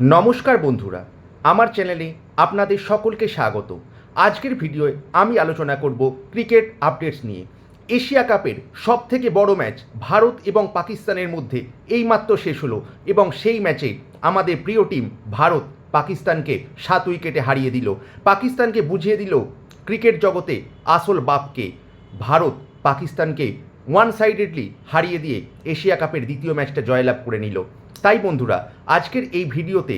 নমস্কার বন্ধুরা, আমার চ্যানেলে আপনাদের সকলকে স্বাগত। আজকের ভিডিওয়ে আমি আলোচনা করব ক্রিকেট আপডেটস নিয়ে। এশিয়া কাপের সব থেকে বড় ম্যাচ ভারত এবং পাকিস্তানের মধ্যে এইমাত্র শেষ হলো এবং সেই ম্যাচে আমাদের প্রিয় টিম ভারত পাকিস্তানকে সাত উইকেটে হারিয়ে দিল। পাকিস্তানকে বুঝিয়ে দিল ক্রিকেট জগতে আসল বাপকে। ভারত পাকিস্তানকে ওয়ান সাইডেডলি হারিয়ে দিয়ে এশিয়া কাপের দ্বিতীয় ম্যাচটা জয়লাভ করে নিল। তাই বন্ধুরা, আজকের এই ভিডিওতে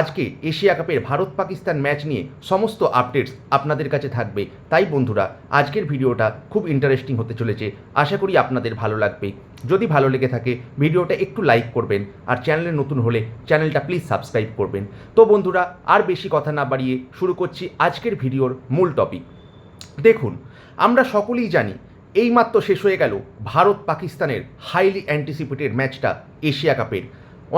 আজকে এশিয়া কাপের ভারত পাকিস্তান ম্যাচ নিয়ে সমস্ত আপডেটস আপনাদের কাছে থাকবে। তাই বন্ধুরা, আজকের ভিডিওটা খুব ইন্টারেস্টিং হতে চলেছে। আশা করি আপনাদের ভালো লাগবে। যদি ভালো লেগে থাকে, ভিডিওটা একটু লাইক করবেন আর চ্যানেলে নতুন হলে চ্যানেলটা প্লিজ সাবস্ক্রাইব করবেন। তো বন্ধুরা, আর বেশি কথা না বাড়িয়ে শুরু করছি আজকের ভিডিওর মূল টপিক দেখুন, আমরা সকলেই জানি এইমাত্র শেষ হয়ে গেল ভারত পাকিস্তানের হাইলি অ্যান্টিসিপেটেড ম্যাচটা এশিয়া কাপের।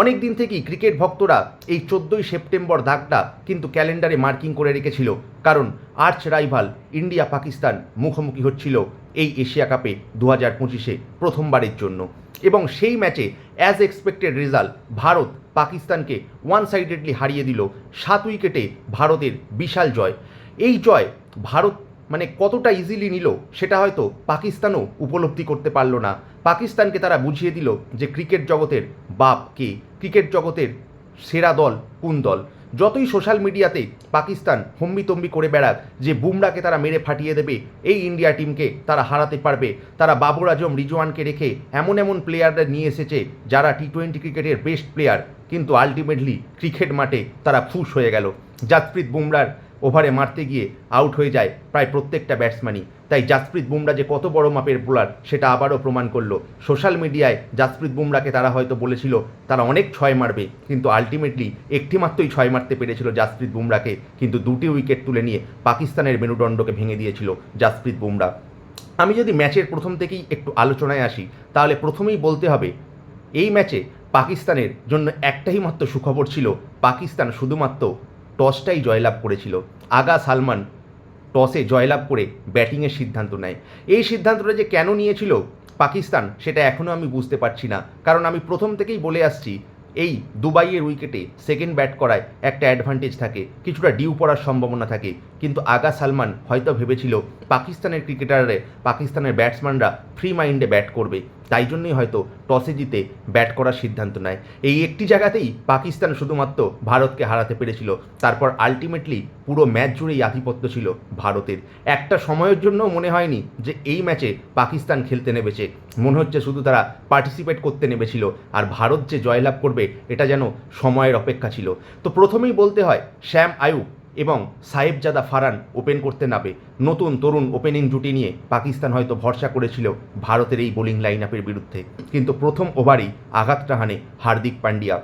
অনেক দিন থেকেই ক্রিকেট ভক্তরা এই চোদ্দোই সেপ্টেম্বর দাগটা কিন্তু ক্যালেন্ডারে মার্কিং করে রেখেছিল। কারণ আর্চ রাইভাল ইন্ডিয়া পাকিস্তান মুখোমুখি হচ্ছিল এই এশিয়া কাপে দু হাজার পঁচিশে প্রথমবারের জন্য। এবং সেই ম্যাচে অ্যাজ এক্সপেক্টেড রেজাল্ট ভারত পাকিস্তানকে ওয়ান সাইডেডলি হারিয়ে দিল সাত উইকেটে ভারতের বিশাল জয়। এই জয় ভারত মানে কতটা ইজিলি নিল, সেটা হয়তো পাকিস্তানও উপলব্ধি করতে পারল না। পাকিস্তানকে তারা বুঝিয়ে দিল যে ক্রিকেট জগতের বাপ কে? ক্রিকেট জগতের সেরা দল কোন দল? যতই সোশ্যাল মিডিয়াতে পাকিস্তান হম্বিতম্বি করে বেড়াক, যে বুমরাকে তারা মেরে ফাটিয়ে দেবে, এই ইন্ডিয়া টিমকে তারা হারাতে পারবে। তারা বাবর আজম, রিজওয়ানকে রেখে এমন এমন প্লেয়াররা নিয়ে এসেছে, যারা টি টোয়েন্টি ক্রিকেটের বেস্ট প্লেয়ার কিন্তু আলটিমেটলি ক্রিকেট মাঠে তারা ফুস হয়ে গেল। জাসপ্রীত বুমরার ওভারে মারতে গিয়ে আউট হয়ে যায় প্রায় প্রত্যেকটা ব্যাটসম্যানই। তাই জাসপ্রীত বুমরা যে কত বড় মাপের বোলার, সেটা আবারও প্রমাণ করল। সোশ্যাল মিডিয়ায় জাসপ্রীত বুমরাকে তারা হয়তো বলেছিল, তারা অনেক ছয় মারবে। কিন্তু আলটিমেটলি একটি মাত্রই ছয় মারতে পেরেছিল জাসপ্রীত বুমরাকে। কিন্তু দুটি উইকেট তুলে নিয়ে পাকিস্তানের মেরুদণ্ডকে ভেঙে দিয়েছিল জাসপ্রীত বুমরা। আমি যদি ম্যাচের প্রথম থেকেই একটু আলোচনায় আসি, তাহলে প্রথমেই বলতে হবে, এই ম্যাচে পাকিস্তানের জন্য একটাই মাত্র সুখবর ছিল, পাকিস্তান শুধুমাত্র টসটাই জয়লাভ করেছিল। আগা সালমান টসে জয়লাভ করে ব্যাটিংয়ের সিদ্ধান্ত নেয়। এই সিদ্ধান্তটা যে কেন নিয়েছিল পাকিস্তান, সেটা এখনও আমি বুঝতে পারছি না। কারণ আমি প্রথম থেকেই বলে আসছি এই দুবাইয়ের উইকেটে সেকেন্ড ব্যাট করায় একটা অ্যাডভান্টেজ থাকে, কিছুটা ডিউ পড়ার সম্ভাবনা থাকে। কিন্তু আগা সালমান হয়তো ভেবেছিল পাকিস্তানের ক্রিকেটাররা পাকিস্তানের ব্যাটসম্যানরা ফ্রি মাইন্ডে ব্যাট করবে। তাই জন্যই হয়তো টসে জিতে ব্যাট করার সিদ্ধান্ত নেয়। এই একটি জায়গাতেই পাকিস্তান শুধুমাত্র ভারতকে হারাতে পেরেছিল। তারপর আলটিমেটলি পুরো ম্যাচ জুড়েই আধিপত্য ছিল ভারতের। একটা সময়ের জন্য মনে হয়নি যে এই ম্যাচে পাকিস্তান খেলতে নেমেছে। মনে হচ্ছে শুধু তারা পার্টিসিপেট করতে নেমেছিল। আর ভারত যে জয়লাভ করবে এটা যেন সময়ের অপেক্ষা ছিল। তো প্রথমেই বলতে হয়, শ্যাম আয়ুব এবং সাহেবজাদা ফারান ওপেন করতে নাবে নতুন তরুণ ওপেনিং জুটি নিয়ে পাকিস্তান হয়তো ভরসা করেছিল ভারতের এই বোলিং লাইন আপের বিরুদ্ধে। কিন্তু প্রথম ওভারেই আঘাতটা হানে হার্দিক পান্ডিয়া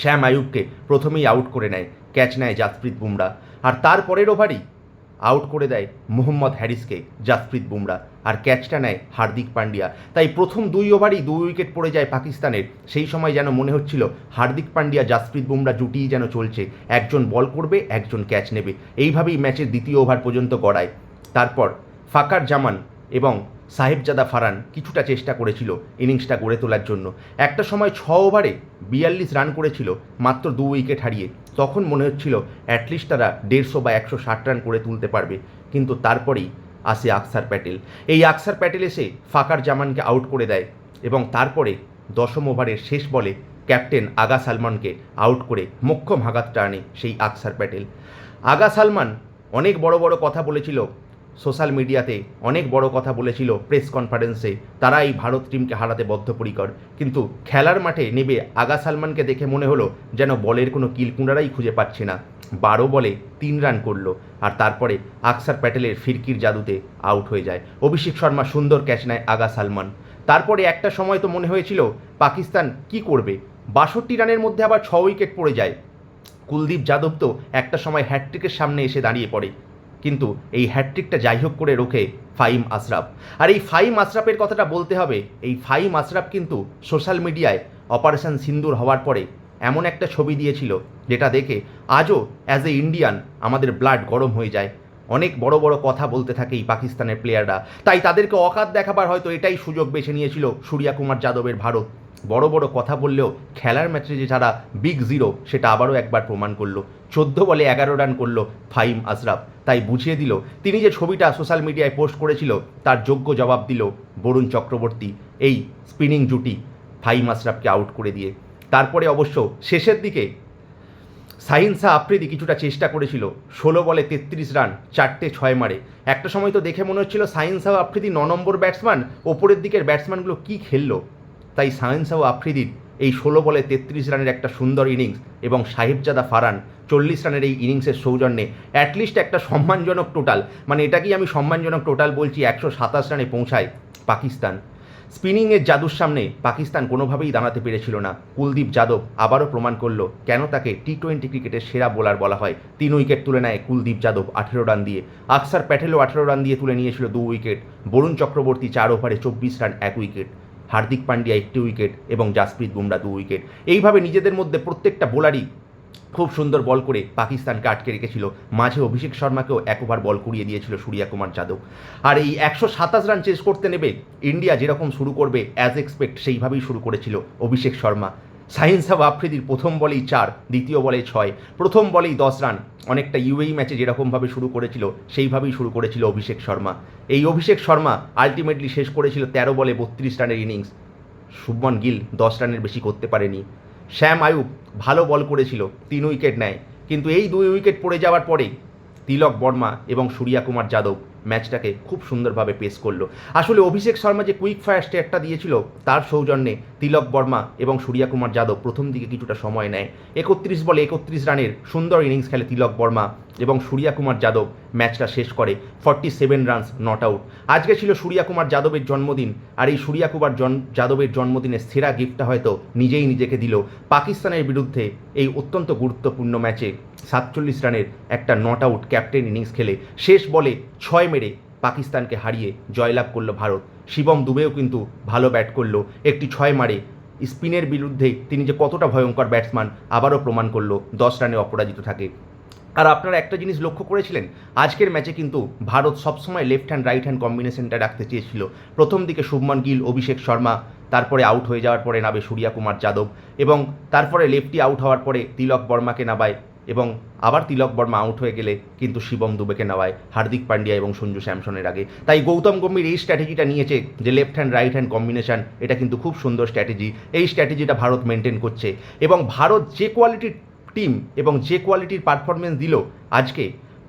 শ্যাম আয়ুবকে প্রথমেই আউট করে নেয় ক্যাচ নেয় জাসপ্রীত বুমরা। আর তারপরের ওভারই আউট করে দেয় মোহাম্মদ হ্যারিসকে জাসপ্রীত বুমরা। আর ক্যাচটা নেয় হার্দিক পান্ডিয়া তাই প্রথম দুই ওভারই দুই উইকেট পড়ে যায় পাকিস্তানের। সেই সময় যেন মনে হচ্ছিল, হার্দিক পান্ডিয়া জাসপ্রীত বুমরা জুটিই যেন চলছে। একজন বল করবে, একজন ক্যাচ নেবে। এইভাবেই ম্যাচের দ্বিতীয় ওভার পর্যন্ত গড়ায়। তারপর ফাকার জামান এবং সাহেবজাদা ফারান কিছুটা চেষ্টা করেছিল ইনিংসটা গড়ে তোলার জন্য। একটা সময় ছ ওভারে বিয়াল্লিশ রান করেছিল, মাত্র দু উইকেট হারিয়ে। তখন মনে হচ্ছিল, অ্যাটলিস্ট তারা দেড়শো বা একশো ষাট রান করে তুলতে পারবে। কিন্তু তারপরেই আসে আকসার প্যাটেল। এই আকসার প্যাটেল এসে ফাকার জামানকে আউট করে দেয় এবং তারপরে দশম ওভারের শেষ বলে ক্যাপ্টেন আগা সালমানকে আউট করে মুখ্য আঘাতটা আনে সেই আকসার প্যাটেল। আগা সালমান অনেক বড় বড় কথা বলেছিল সোশ্যাল মিডিয়াতে অনেক বড় কথা বলেছিল প্রেস কনফারেন্সে, তারা এই ভারত টিমকে হারাতে বদ্ধপরিকর। কিন্তু খেলার মাঠে নেবে আগা সালমানকে দেখে মনে হলো যেন বলের কোনো কিলকুঁড়ারাই খুঁজে পাচ্ছে না। বারো বলে তিন রান করল, আর তারপরে আকসার প্যাটেলের ফিরকির জাদুতে আউট হয়ে যায়। অভিষেক শর্মা সুন্দর ক্যাচ নেয় আগা সালমান। তারপরে একটা সময় তো মনে হয়েছিল পাকিস্তান কি করবে? বাষট্টি রানের মধ্যে আবার ছ উইকেট পড়ে যায়। কুলদীপ যাদব তো একটা সময় হ্যাটট্রিকের সামনে এসে দাঁড়িয়ে পড়ে। কিন্তু এই হ্যাটট্রিকটা যাই হোক করে রোখে ফাইম আশরাফ। আর এই ফাইম আশরাফের কথাটা বলতে হবে, এই ফাইম আশরাফ কিন্তু সোশ্যাল মিডিয়ায় অপারেশন সিন্দুর হওয়ার পরে এমন একটা ছবি দিয়েছিল, যেটা দেখে আজও অ্যাজ এ ইন্ডিয়ান আমাদের ব্লাড গরম হয়ে যায়। অনেক বড় বড় কথা বলতে থাকে এই পাকিস্তানের প্লেয়াররা তাই তাদেরকে অকাত দেখাবার হয়তো এটাই সুযোগ বেছে নিয়েছিল সূর্যা কুমার যাদবের ভারত। বড় বড় কথা বললেও খেলার ম্যাচে যে যারা বিগ জিরো সেটা আবারও একবার প্রমাণ করল। চোদ্দ বলে এগারো রান করল ফাইম আশরাফ। তাই বুঝিয়ে দিল, তিনি যে ছবিটা সোশ্যাল মিডিয়ায় পোস্ট করেছিল, তার যোগ্য জবাব দিল বরুণ চক্রবর্তী। এই স্পিনিং জুটি ফাইম আশরাফকে আউট করে দিয়ে। তারপরে অবশ্য শেষের দিকে সাহিন শাহ আফ্রিদি কিছুটা চেষ্টা করেছিল, ষোলো বলে তেত্রিশ রান, চারটে ছয় মারে। একটা সময় তো দেখে মনে হচ্ছিল সাহিন শাহ আফ্রিদি ন নম্বর ব্যাটসম্যান ওপরের দিকের ব্যাটসম্যানগুলো কী খেললো? তাই শাহ আফ্রিদির এই ষোলো বলে তেত্রিশ রানের একটা সুন্দর ইনিংস এবং সাহেবজাদা ফারান চল্লিশ রানের এই ইনিংসের সৌজন্যে অ্যাটলিস্ট একটা সম্মানজনক টোটাল মানে এটাকেই আমি সম্মানজনক টোটাল বলছি একশো সাতাশ রানে পৌঁছায় পাকিস্তান। স্পিনিংয়ের জাদুর সামনে পাকিস্তান কোনোভাবেই দাঁড়াতে পেরেছিল না। কুলদীপ যাদব আবারও প্রমাণ করল কেন তাকে টি টোয়েন্টি ক্রিকেটের সেরা বোলার বলা হয়। তিন উইকেট তুলে নেয় কুলদীপ যাদব আঠেরো রান দিয়ে। আকসার প্যাটেলও আঠেরো রান দিয়ে তুলে নিয়েছিল দু উইকেট। বরুণ চক্রবর্তী চার ওভারে চব্বিশ রান, এক উইকেট। হার্দিক পান্ডিয়া একটি উইকেট এবং জাসপ্রীত বুমরা দু উইকেট এইভাবে নিজেদের মধ্যে প্রত্যেকটা বোলারই খুব সুন্দর বল করে পাকিস্তানকে আটকে রেখেছিল। মাঝে অভিষেক শর্মাকেও এক ওভার বল কুড়িয়ে দিয়েছিল সূর্যা কুমার যাদব। আর এই একশো সাতাশ রান চেস করতে নেবে ইন্ডিয়া যেরকম শুরু করবে অ্যাজ এক্সপেক্ট সেইভাবেই শুরু করেছিল অভিষেক শর্মা। সাহিন সাহ আফ্রিদির প্রথম বলেই চার, দ্বিতীয় বলে ছয়, প্রথম বলেই দশ রান। অনেকটা ইউএই ম্যাচে যেরকমভাবে শুরু করেছিল, সেইভাবেই শুরু করেছিল অভিষেক শর্মা। এই অভিষেক শর্মা আলটিমেটলি শেষ করেছিল তেরো বলে বত্রিশ রানের ইনিংস। শুভমন গিল দশ রানের বেশি করতে পারেনি। শ্যাম আয়ুব ভালো বল করেছিল, তিন উইকেট নেয়। কিন্তু এই দুই উইকেট পড়ে যাওয়ার পরে তিলক বর্মা এবং সূর্যা কুমার যাদব ম্যাচটাকে খুব সুন্দরভাবে পেশ করল। আসলে অভিষেক শর্মা যে কুইক ফায়ার স্টেটটা দিয়েছিল, তার সৌজন্যে তিলক বর্মা এবং সূর্যা কুমার যাদব প্রথম দিকে কিছুটা সময় নেয়। একত্রিশ বলে একত্রিশ রানের সুন্দর ইনিংস খেলে তিলক বর্মা এবং সূর্যা কুমার যাদব ম্যাচটা শেষ করে forty seven runs not out আজকে ছিল সূর্যা কুমার যাদবের জন্মদিন, আর এই সূর্যা কুমার জন যাদবের জন্মদিনের সেরা গিফটটা হয়তো নিজেই নিজেকে দিল। পাকিস্তানের বিরুদ্ধে এই অত্যন্ত গুরুত্বপূর্ণ ম্যাচে সাতচল্লিশ রানের একটা নট আউট ক্যাপ্টেন ইনিংস খেলে শেষ বলে ছয় মেরে পাকিস্তানকে হারিয়ে জয়লাভ করল ভারত। শিবম দুবেও কিন্তু ভালো ব্যাট করল। একটি ছয় মারে। স্পিনের বিরুদ্ধে তিনি যে কতটা ভয়ঙ্কর ব্যাটসম্যান আবারও প্রমাণ করল, দশ রানে অপরাজিত থাকে। আর আপনারা একটা জিনিস লক্ষ্য করেছিলেন? আজকের ম্যাচে কিন্তু ভারত সবসময় লেফট হ্যান্ড রাইট হ্যান্ড কম্বিনেশনটা রাখতে চেয়েছিল। প্রথম দিকে শুভমান গিল, অভিষেক শর্মা, তারপরে আউট হয়ে যাওয়ার পরে নাবে সূর্যা কুমার যাদব এবং তারপরে লেফটি আউট হওয়ার পরে তিলক বর্মাকে নাবায় এবং আবার তিলক বর্মা আউট হয়ে গেলে কিন্তু শিবম দুবেকে নেওয়ায় হার্দিক পান্ডিয়া এবং সঞ্জু স্যামসনের আগে। তাই গৌতম গম্ভীর এই স্ট্র্যাটেজিটা নিয়েছে যে left hand right hand combination এটা কিন্তু খুব সুন্দর স্ট্র্যাটেজি এই স্ট্র্যাটেজিটা ভারত মেনটেন করছে। এবং ভারত যে কোয়ালিটির টিম এবং যে কোয়ালিটির পারফরমেন্স দিল আজকে,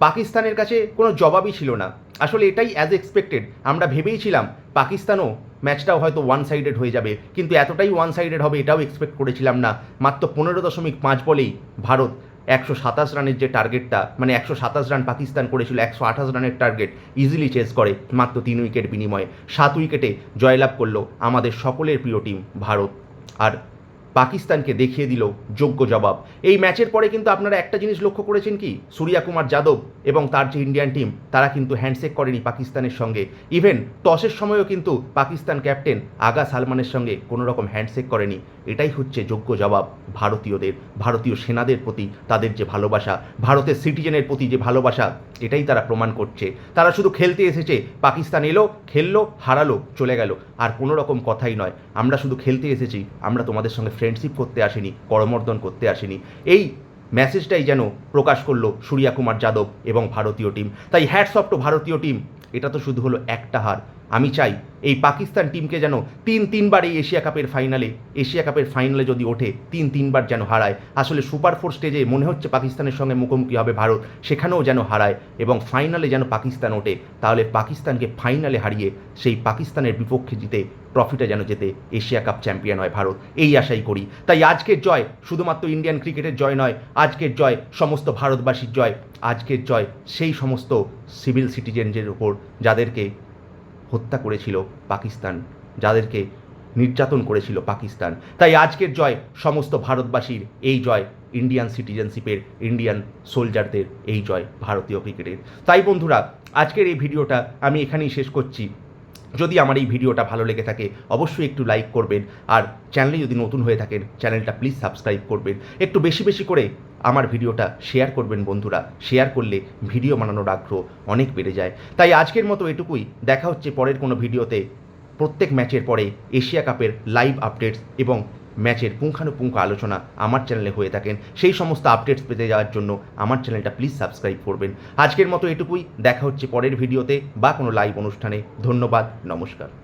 পাকিস্তানের কাছে কোনো জবাবই ছিল না। আসলে এটাই অ্যাজ এক্সপেক্টেড আমরা ভেবেইছিলাম পাকিস্তানও ম্যাচটাও হয়তো ওয়ান সাইডেড হয়ে যাবে, কিন্তু এতটাই ওয়ান সাইডেড হবে এটাও এক্সপেক্ট করেছিলাম না। মাত্র পনেরো দশমিক পাঁচ বলেই ভারত একশো সাতাশ রানের যে টার্গেটটা মানে একশো সাতাশ রান পাকিস্তান করেছিল, একশো আঠাশ রানের টার্গেট ইজিলি চেস করে মাত্র তিন উইকেট বিনিময়ে। সাত উইকেটে জয়লাভ করল আমাদের সকলের প্রিয় টিম ভারত। আর পাকিস্তানকে দেখিয়ে দিল যোগ্য জবাব। এই ম্যাচের পরে কিন্তু আপনারা একটা জিনিস লক্ষ্য করেছেন কি? সূর্যা কুমার যাদব এবং তার যে ইন্ডিয়ান টিম তারা কিন্তু হ্যান্ডশেক করেনি পাকিস্তানের সঙ্গে। ইভেন টসের সময়ও কিন্তু পাকিস্তান ক্যাপ্টেন আগা সালমানের সঙ্গে কোনো রকম হ্যান্ডশেক করেনি। এটাই হচ্ছে যোগ্য জবাব ভারতীয়দের, ভারতীয় সেনাদের প্রতি তাদের যে ভালোবাসা, ভারতের সিটিজেনের প্রতি যে ভালোবাসা, এটাই তারা প্রমাণ করছে। তারা শুধু খেলতে এসেছে, পাকিস্তান এলো, খেললো, হারালো, চলে গেল। আর কোনো রকম কথাই নয়, আমরা শুধু খেলতে এসেছি, আমরা তোমাদের সঙ্গে ফ্রেন্ডশিপ করতে আসেনি, করমর্দন করতে আসেনি। এই মেসেজটাই যেন প্রকাশ করল সূর্যা কুমার যাদব এবং ভারতীয় টিম তাই হ্যাটস অফ টু ভারতীয় টিম এটা তো শুধু হলো একটা হার। আমি চাই এই পাকিস্তান টিমকে যেন তিন তিনবার এই এশিয়া কাপের ফাইনালে, এশিয়া কাপের ফাইনালে যদি ওঠে, তিন তিনবার যেন হারায়। আসলে সুপার ফোর স্টেজে মনে হচ্ছে পাকিস্তানের সঙ্গে মুখোমুখি হবে ভারত, সেখানেও যেন হারায় এবং ফাইনালে যেন পাকিস্তান ওঠে, তাহলে পাকিস্তানকে ফাইনালে হারিয়ে সেই পাকিস্তানের বিপক্ষে জিতে, ট্রফিটা যেন যেতে এশিয়া কাপ চ্যাম্পিয়ন হয় ভারত। এই আশাই করি। তাই আজকের জয় শুধুমাত্র ইন্ডিয়ান ক্রিকেটের জয় নয়, আজকের জয় সমস্ত ভারতবাসীর জয়, আজকের জয় সেই সমস্ত সিভিল সিটিজেনদের উপর, যাদেরকে হত্যা করেছিল পাকিস্তান, যাদেরকে নির্যাতন করেছিল পাকিস্তান। তাই আজকের জয় সমস্ত ভারতবাসীর, এই জয় ইন্ডিয়ান সিটিজেনশিপের ইন্ডিয়ান সোলজারদের এই জয় ভারতীয় ক্রিকেটের তাই বন্ধুরা, আজকের এই ভিডিওটা আমি এখানেই শেষ করছি। যদি আমার এই ভিডিওটা ভালো লেগে থাকে, অবশ্যই একটু লাইক করবেন। আর চ্যানেলে যদি নতুন হয়ে থাকেন চ্যানেলটা প্লিজ সাবস্ক্রাইব করবেন। একটু বেশি বেশি করে আমার ভিডিওটা শেয়ার করবেন বন্ধুরা। শেয়ার করলে ভিডিও বানানোর আগ্রহ অনেক বেড়ে যায়। তাই আজকের মতো এটুকুই। দেখা হচ্ছে পরের কোনো ভিডিওতে। প্রত্যেক ম্যাচের পরে এশিয়া কাপের লাইভ আপডেটস এবং ম্যাচের পুঙ্খানুপুঙ্খ আলোচনা আমার চ্যানেলে হয়ে থাকেন। সেই সমস্ত আপডেটস পেতে যাওয়ার জন্য আমার চ্যানেলটা প্লিজ সাবস্ক্রাইব করবেন। আজকের মতো এটুকুই। দেখা হচ্ছে পরের ভিডিওতে বা কোনো লাইভ অনুষ্ঠানে। ধন্যবাদ, নমস্কার।